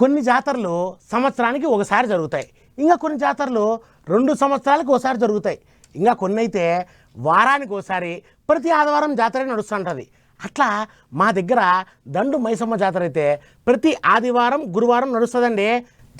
కొన్ని జాతరలు సంవత్సరానికి ఒకసారి జరుగుతాయి. ఇంకా కొన్ని జాతరలు రెండు సంవత్సరాలకు ఒకసారి జరుగుతాయి. ఇంకా కొన్ని అయితే వారానికి ఒకసారి ప్రతి ఆదివారం జాతర నడుస్తుంటుంది. అట్లా మా దగ్గర దండు మైసమ్మ జాతర అయితే ప్రతి ఆదివారం గురువారం నడుస్తుందండి.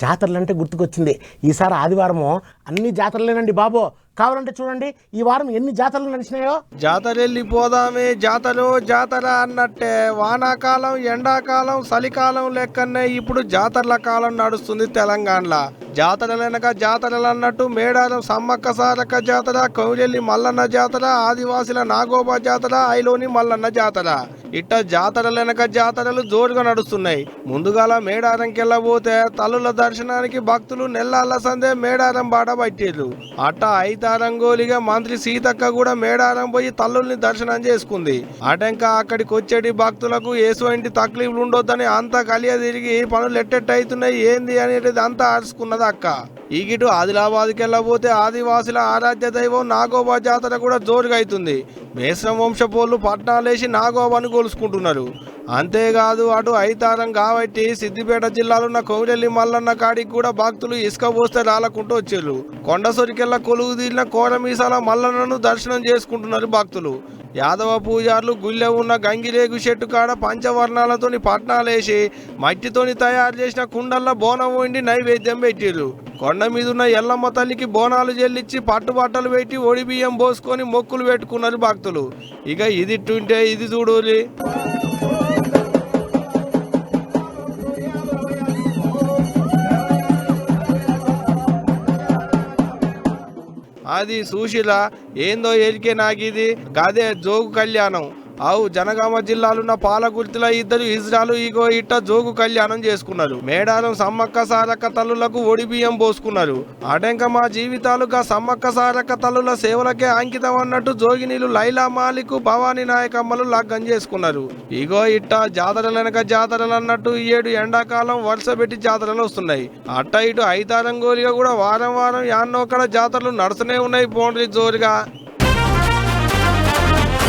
జాతరలు అంటే గుర్తుకొచ్చింది. ఈసారి ఆదివారము అన్ని జాతరలేనండి బాబు. కావాలంటే చూడండి ఈ వారం ఎన్ని జాతరలు నడిచినాయో. జాతర వెళ్ళిపోదామే జాతరలు జాతర అన్నట్టే. వానాకాలం ఎండాకాలం చలికాలం లెక్కనే ఇప్పుడు జాతరల కాలం నడుస్తుంది తెలంగాణలో. జాతరలు వెనక జాతరలు అన్నట్టు మేడారం సమ్మక్క సారక్క జాతర కౌరెల్లి మల్లన్న జాతర ఆదివాసుల నాగోబా జాతర ఐలోని మల్లన్న జాతర. ఇట్ట జాతరలు వెనక జాతరలు జోరుగా నడుస్తున్నాయి. ముందుగాల మేడారంకెళ్ళబోతే తల్లుల దర్శనానికి భక్తులు నెల్లాళ్ళ సందే మేడారం బాట పట్టిర్రు అట్ట ఐతారంగోలిగా మంత్రి సీతక్క కూడా మేడారం పోయి తల్లుల్ని దర్శనం చేసుకుంది. అటంక అక్కడికి వచ్చేటి భక్తులకు ఏసువంటి తక్లీఫ్లు ఉండొద్దని అంతా కలియ తిరిగి పనులు ఎట్టెట్టు అవుతున్నాయి ఏంది అనేది అంతా అరుచుకున్నది అక్క ఈగిటు ఆదిలాబాద్కి వెళ్ళబోతే ఆదివాసుల ఆరాధ్య దైవం నాగోబా జాతర కూడా జోరుగా అవుతుంది. మేశ్రం వంశపోళ్ళు పట్నాలేసి నాగోబాను కోలుసుకుంటున్నారు అంతేకాదు అటు ఐతారం కాబట్టి సిద్దిపేట జిల్లాలో ఉన్న కోమిరెల్లి మల్లన్న కాడికి కూడా భక్తులు ఇసుక పోస్తే రాలకుంటూ వచ్చారు. కొండ సొరికెళ్ళ కొలువు తీరిన కోరమీసాల మల్లన్నను దర్శనం చేసుకుంటున్నారు భక్తులు. యాదవ పూజారులు గుళ్ళె ఉన్న గంగిరేగు చెట్టు కాడ పంచవర్ణాలతోని పట్నాలేసి మట్టితోని తయారు చేసిన కుండల్లో బోనం వండి నైవేద్యం పెట్టిర్రు. కొండ మీద ఉన్న ఎల్లమ్మ తల్లికి బోనాలు చెల్లించి పట్టుబట్టలు పెట్టి ఒడి బియ్యం పోసుకొని మొక్కులు పెట్టుకున్నారు భక్తులు. ఇక ఇది ఇట్టుంటే ఇది చూడూరి అది సుశీల ఏందో ఎరికే నాకిది గదే జోగు కళ్యాణం. అవు జనగామ జిల్లాలున్న పాలకుర్తిలో ఇద్దరు ఇజ్రాలు ఇగో ఇట్ట జోగు కళ్యాణం చేసుకున్నారు. మేడారం సమ్మక్క సారక్క తల్లులకు ఒడి బియ్యం పోసుకున్నారు. అటెంక మా జీవితాలుగా సమ్మక్క సారక్క తల్లుల సేవలకే అంకితం అన్నట్టు జోగినీలు లైలా మాలిక్ భవానీ నాయకమ్మలు లగ్గం చేసుకున్నారు. ఇగో ఇట్ట జాతరలు వెనక జాతరలు అన్నట్టు ఈ ఏడు ఎండాకాలం వరుస పెట్టి జాతరలు వస్తున్నాయి. అట్ట ఇటు ఐతారంగోలిగా కూడా వారం వారం యాన్నోకడ జాతరలు నడుస్తూనే ఉన్నాయి పోండ్రి జోరుగా.